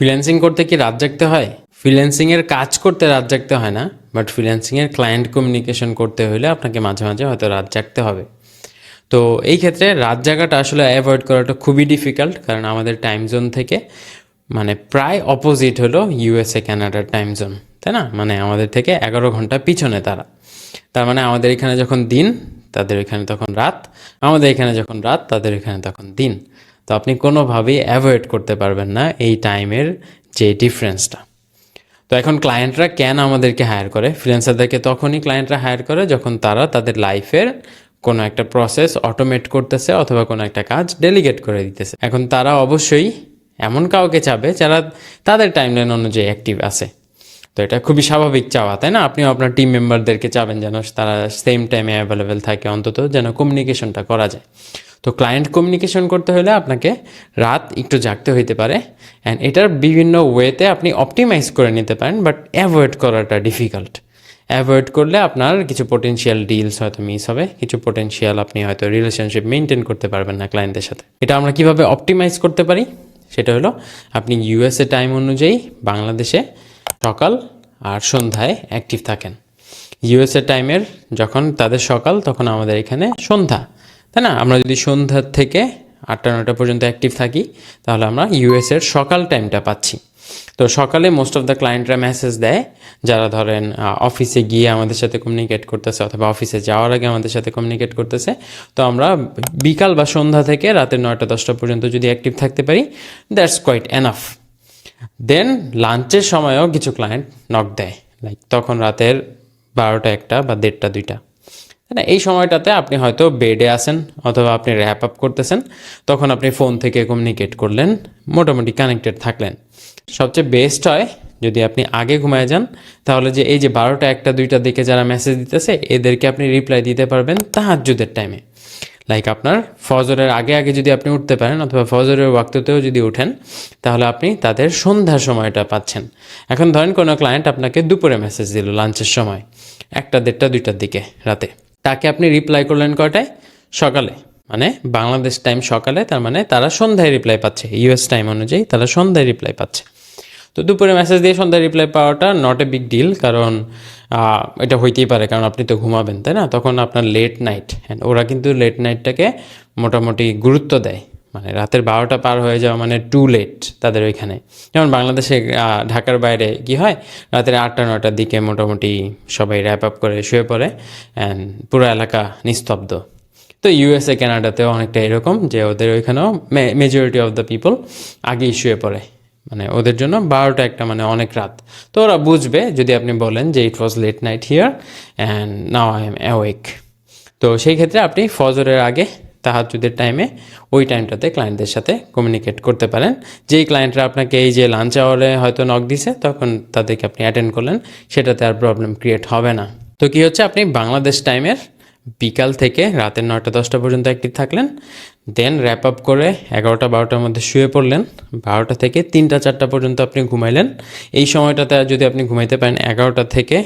Freelancing করতে কি রাত জাগতে হয়? ফ্রিল্যান্সিংয়ের কাজ করতে রাত জাগতে হয় না বাট ফ্রিল্যান্সিংয়ের ক্লায়েন্ট কমিউনিকেশন করতে হলে আপনাকে মাঝে মাঝে হয়তো রাত জাগতে হবে। তো এই ক্ষেত্রে রাত জাগাটা আসলে অ্যাভয়েড করাটা খুবই ডিফিকাল্ট কারণ আমাদের টাইম জোন থেকে মানে প্রায় অপোজিট হলো ইউএসএ কানাডার টাইম জোন তাই না? মানে আমাদের থেকে এগারো ঘণ্টা পিছনে তারা। তার মানে আমাদের এখানে যখন দিন, তাদের এখানে তখন রাত, আমাদের এখানে যখন রাত, তাদের এখানে তখন দিন। তো আপনি কোনোভাবেই অ্যাভয়েড করতে পারবেন না এই টাইমের যে ডিফারেন্সটা তো এখন ক্লায়েন্টরা কেন আমাদেরকে হায়ার করে? ফ্রিল্যান্সারদেরকে তখনই ক্লায়েন্টরা হায়ার করে যখন তারা তাদের লাইফের কোনো একটা প্রসেস অটোমেট করতেছে অথবা কোনো একটা কাজ ডেলিগেট করে দিতেছে। এখন তারা অবশ্যই এমন কাউকে চাবে যারা তাদের টাইমলাইন অনুযায়ী অ্যাক্টিভ আছে। তো এটা খুবই স্বাভাবিক চাওয়া, তাই না? আপনিও আপনার টিম মেম্বারদেরকে চাবেন যেন তারা সেম টাইমে অ্যাভেলেবেল থাকে, অন্তত যেন কমিউনিকেশনটা করা যায়। তো ক্লায়েন্ট কমিউনিকেশন করতে হলে আপনাকে রাত একটু জাগতে হইতে পারে। অ্যান্ড এটার বিভিন্ন ওয়েতে আপনি অপটিমাইজ করে নিতে পারেন বাট অ্যাভয়েড করাটা ডিফিকাল্ট অ্যাভয়েড করলে আপনার কিছু পোটেনশিয়াল ডিলস হয়তো মিস হবে, কিছু পোটেনশিয়াল আপনি হয়তো রিলেশনশিপ মেনটেন করতে পারবেন না ক্লায়েন্টের সাথে। এটা আমরা কীভাবে অপটিমাইজ করতে পারি? সেটা হলো, আপনি ইউএসএ টাইম অনুযায়ী বাংলাদেশে সকাল আর সন্ধ্যায় অ্যাক্টিভ থাকেন। ইউএসএ টাইমের যখন তাদের সকাল, তখন আমাদের এখানে সন্ধ্যা। তাই না? আমরা যদি সন্ধ্যার থেকে আটটা নটা পর্যন্ত অ্যাক্টিভ থাকি, তাহলে আমরা ইউএসের সকাল টাইমটা পাচ্ছি। তো সকালে মোস্ট অফ দ্য ক্লায়েন্টরা মেসেজ দেয়, যারা ধরেন অফিসে গিয়ে আমাদের সাথে কমিউনিকেট করতেছে অথবা অফিসে যাওয়ার আগে আমাদের সাথে কমিউনিকেট করতেছে, তো আমরা বিকাল বা সন্ধ্যা থেকে রাতের নয়টা, দশটা পর্যন্ত যদি অ্যাক্টিভ থাকতে পারি দ্যাটস কোয়াইট এনাফ দেন লাঞ্চের সময়ও কিছু ক্লায়েন্ট নক দেয় লাইক তখন রাতের বারোটা, একটা বা দেড়টা, দুইটা। না এই সময়টাতে আপনি হয়তো বেডে আসেন অথবা আপনি র্যাপ আপ করতেছেন, তখন আপনি ফোন থেকে কমিউনিকেট করলেন, মোটামুটি কানেক্টেড থাকলেন। সবচেয়ে বেস্ট হয় যদি আপনি আগে ঘুমায় যান, তাহলে যে এই যে বারোটা একটা দুইটার দিকে যারা মেসেজ দিতেছে, এদেরকে আপনি রিপ্লাই দিতে পারবেন তাহাজ্জুদের টাইমে লাইক আপনার ফজরের আগে আগে যদি আপনি উঠতে পারেন অথবা ফজরের ওয়াক্ততেও যদি উঠেন, তাহলে আপনি তাদের সন্ধ্যার সময়টা পাচ্ছেন। এখন ধরেন কোনো ক্লায়েন্ট আপনাকে দুপুরে মেসেজ দিল লাঞ্চের সময়, একটা দেড়টা দুইটার দিকে, রাতে। তাকে আপনি রিপ্লাই করলেন কয়টায়? সকালে। মানে বাংলাদেশ টাইম সকালে, তার মানে তারা সন্ধ্যায় রিপ্লাই পাচ্ছে। ইউএস টাইম অনুযায়ী তারা সন্ধ্যায় রিপ্লাই পাচ্ছে। তো দুপুরে মেসেজ দিয়ে সন্ধ্যায় রিপ্লাই পাওয়াটা নট এ বিগ ডিল কারণ এটা হইতেই পারে, কারণ আপনি তো ঘুমাবেন, তাই না? তখন আপনার লেট নাইট ওরা কিন্তু লেট নাইটটাকে মোটামুটি গুরুত্ব দেয়। মানে রাতের বারোটা পার হয়ে যাওয়া মানে টু লেট তাদের ওইখানে। যেমন বাংলাদেশে ঢাকার বাইরে কি হয়? রাতের আটটা নটার দিকে মোটামুটি সবাই র্যাপ আপ করে শুয়ে পড়ে অ্যান্ড পুরো এলাকা নিস্তব্ধ। তো ইউএসএ কানাডাতেও অনেকটা এরকম যে ওদের ওইখানেও মেজরিটি অফ দ্য পিপল আগেই শুয়ে পড়ে। মানে ওদের জন্য বারোটা একটা মানে অনেক রাত। তো ওরা বুঝবে যদি আপনি বলেন যে it was late night here and now I am awake তো সেই ক্ষেত্রে আপনি ফজরের আগে তাহাজুদের টাইমে ওই টাইমটাতে ক্লায়েন্টদের সাথে কমিউনিকেট করতে পারেন। যেই ক্লায়েন্টরা আপনাকে এই যে লাঞ্চ আওয়ারে হয়তো নক দিছে, তখন তাদেরকে আপনি অ্যাটেন্ড করলেন, সেটাতে আর প্রবলেম ক্রিয়েট হবে না। তো কি হচ্ছে? আপনি বাংলাদেশ টাইমের বিকাল থেকে রাতের নয়টা, দশটা পর্যন্ত অ্যাক্টিভ থাকলেন দেন র্যাপ আপ করে এগারোটা, বারোটার মধ্যে শুয়ে পড়লেন, বারোটা থেকে তিনটা, চারটা পর্যন্ত আপনি ঘুমাইলেন। এই সময়টাতে যদি আপনি ঘুমাইতে পারেন, এগারোটা থেকে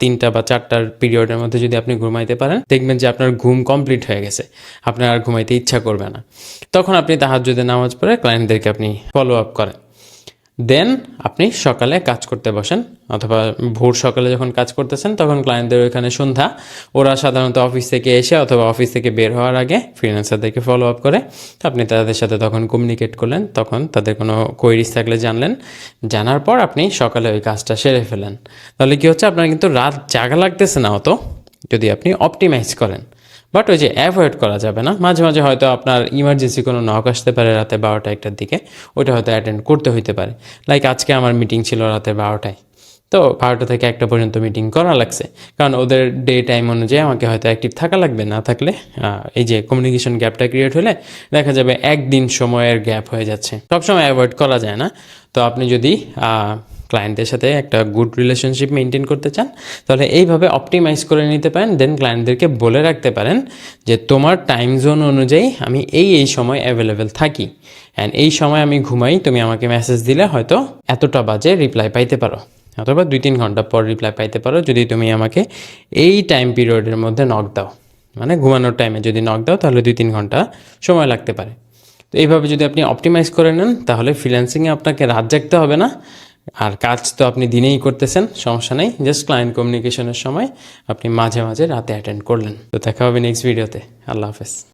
তিনটা বা চারটার পিরিয়ডের মধ্যে যদি আপনি ঘুমাইতে পারেন, দেখবেন যে আপনার ঘুম কমপ্লিট হয়ে গেছে। আপনার আর ঘুমাইতে ইচ্ছা করবে না। তখন আপনি তাহার যদি নামাজ পড়ে ক্লায়েন্টদেরকে আপনি ফলো আপ করেন। দেন আপনি সকালে কাজ করতে বসেন অথবা ভোর সকালে যখন কাজ করতেছেন, তখন ক্লায়েন্টদের ওইখানে সন্ধ্যা। ওরা সাধারণত অফিস থেকে এসে অথবা অফিস থেকে বের হওয়ার আগে ফ্রিল্যান্সারদেরকে ফলো আপ করে। আপনি তাদের সাথে তখন কমিউনিকেট করলেন, তখন তাদের কোনো কোয়েরিজ থাকলে জানলেন। জানার পর আপনি সকালে ওই কাজটা সেরে ফেলেন তাহলে কি হচ্ছে, আপনার কিন্তু রাত জাগা লাগতেছে না অত, যদি আপনি অপটিমাইজ করেন। বাট ওই যে অ্যাভয়েড করা যাবে না। মাঝে মাঝে হয়তো আপনার ইমার্জেন্সি কোনো নক আসতে পারে রাতে বারোটা একটার দিকে। ওইটা হয়তো অ্যাটেন্ড করতে হইতে পারে। লাইক আজকে আমার মিটিং ছিল রাতে বারোটায়। তো বারোটা থেকে একটা পর্যন্ত মিটিং করা লাগছে। কারণ ওদের ডে টাইম অনুযায়ী আমাকে হয়তো অ্যাক্টিভ থাকা লাগবে, না থাকলে এই যে কমিউনিকেশন গ্যাপটা ক্রিয়েট হলে দেখা যাবে একদিন সময়ের গ্যাপ হয়ে যাচ্ছে। সবসময় অ্যাভয়েড করা যায় না। তো আপনি যদি ক্লায়েন্টদের সাথে একটা গুড রিলেশনশিপ মেনটেন করতে চান, তাহলে এইভাবে অপটিমাইজ করে নিতে পারেন দেন ক্লায়েন্টদেরকে বলে রাখতে পারেন যে তোমার টাইম জোন অনুযায়ী আমি এই এই সময় অ্যাভেলেবেল থাকি। অ্যান্ড এই সময় আমি ঘুমাই, তুমি আমাকে মেসেজ দিলে হয়তো এতটা বাজে রিপ্লাই পাইতে পারো। অথবা দুই, তিন ঘণ্টা পর রিপ্লাই পাইতে পারো, যদি তুমি আমাকে এই টাইম পিরিয়ডের মধ্যে নক দাও। মানে ঘুমানোর টাইমে যদি নক দাও, তাহলে দুই, তিন ঘণ্টা সময় লাগতে পারে। তো এইভাবে যদি আপনি অপটিমাইজ করে নেন, তাহলে ফ্রিল্যান্সিংয়ে আপনাকে রাত জাগতে হবে না। আর কাজ তো আপনি দিনেই করতেছেন, সমস্যা নেই। জাস্ট ক্লায়েন্ট কমিউনিকেশনের সময় আপনি মাঝে মাঝে রাতে অ্যাটেন্ড করলেন। তো দেখা হবে নেক্সট ভিডিওতে আল্লাহ হাফেজ।